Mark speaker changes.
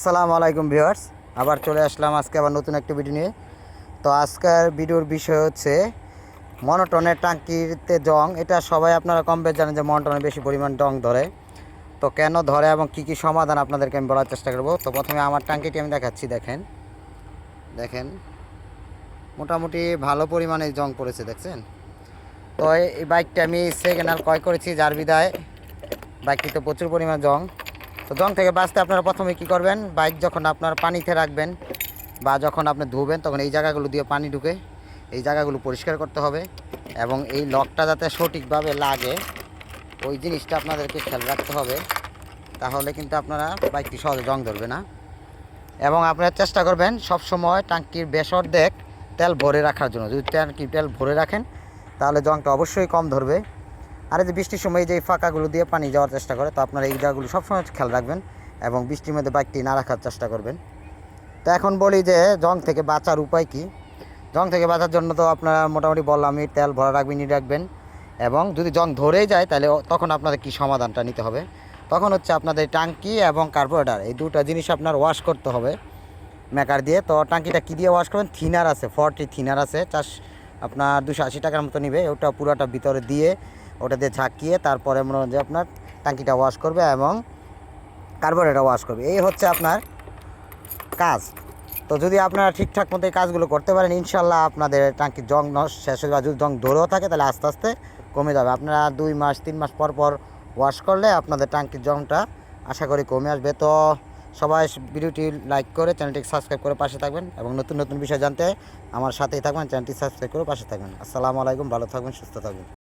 Speaker 1: আসসালামু আলাইকুম ভিউয়ার্স। আবার চলে আসলাম আজকে আবার নতুন একটা ভিডিও নিয়ে। তো আজকের ভিডিওর বিষয় হচ্ছে মনোটনের টাঙ্কিতে জং। এটা সবাই আপনারা কম বেশ জানেন যে মনোটনে বেশি পরিমাণ জং ধরে। তো কেন ধরে এবং কি কি সমাধান আপনাদেরকে আমি বলার চেষ্টা করব। তো প্রথমে আমার টাঙ্কিটি আমি দেখাচ্ছি, দেখেন। দেখেন। মোটামুটি ভালো পরিমাণে জং পড়েছে, দেখছেন? তো এই- এই বাইকটা আমি সেকেন্ড হ্যান্ড ক্রয় করেছি, যার বিদায় বাইকটিতে প্রচুর পরিমাণ জং। তো জং থেকে বাঁচতে আপনারা প্রথমে কি করবেন? বাইক যখন আপনার পানিতে রাখবেন বা যখন আপনি ধুবেন, তখন এই জায়গাগুলো দিয়ে পানি ঢুকে এই জায়গাগুলো পরিষ্কার করতে হবে এবং এই লকটা যাতে সঠিকভাবে লাগে, ওই জিনিসটা আপনাদেরকে খেয়াল রাখতে হবে। তাহলে কিন্তু আপনারা বাইকটি সহজে জং ধরবে না। এবং আপনারা চেষ্টা করবেন সব সময় টাঙ্কির বেশ অর্ধেক তেল ভরে রাখার জন্য। যদি ট্যাঙ্কির তেল ভরে রাখেন, তাহলে জংটা অবশ্যই কম ধরবে। আর এই যে বৃষ্টির সময় যে ফাঁকাগুলো দিয়ে পানি যাওয়ার চেষ্টা করে, তো আপনারা এই জায়গাগুলো সবসময় খেয়াল রাখবেন এবং বৃষ্টির মধ্যে বাইকটি না রাখার চেষ্টা করবেন। তো এখন বলি যে জং থেকে বাঁচার উপায় কি? জং থেকে বাঁচার জন্য তো আপনারা মোটামুটি বললামই তেল ভরা রাখবেন, ই রাখবেন এবং যদি জং ধরেই যায় তাহলে তখন আপনাদের কি সমাধানটা নিতে হবে? তখন হচ্ছে আপনাদের টাঙ্কি এবং কার্বোরেটার, এই দুটো জিনিস আপনার ওয়াশ করতে হবে মেকার দিয়ে। তো টাঙ্কিটা কী দিয়ে ওয়াশ করবেন? থিনার আছে, ফর্টি থিনার আছে, চাষ আপনার দুশো আশি টাকার মতো নিবে। ওটা পুরোটা ভিতরে দিয়ে ওটা দিয়ে ঝাঁকিয়ে তারপরে মনে হয় আপনার টাঙ্কিটা ওয়াশ করবে এবং কার্বোরেটার ওয়াশ করবে। এই হচ্ছে আপনার কাজ। তো যদি আপনারা ঠিকঠাক মতো এই কাজগুলো করতে পারেন ইনশাল্লাহ আপনাদের টাঙ্কির জং নষ্ট শেষ হয়ে যাবে। যদি জং ধরেও থাকে, তাহলে আস্তে আস্তে কমে যাবে। আপনারা দুই মাস, তিন মাস পর পর ওয়াশ করলে আপনাদের টাঙ্কির জংটা আশা করি কমে আসবে। তো সবাই ভিডিওটি লাইক করে চ্যানেলটি সাবস্ক্রাইব করে পাশে থাকবেন এবং নতুন নতুন বিষয় জানতে আমার সাথেই থাকবেন। চ্যানেলটি সাবস্ক্রাইব করে পাশে থাকবেন। আসসালামু আলাইকুম, ভালো থাকবেন, সুস্থ থাকবেন।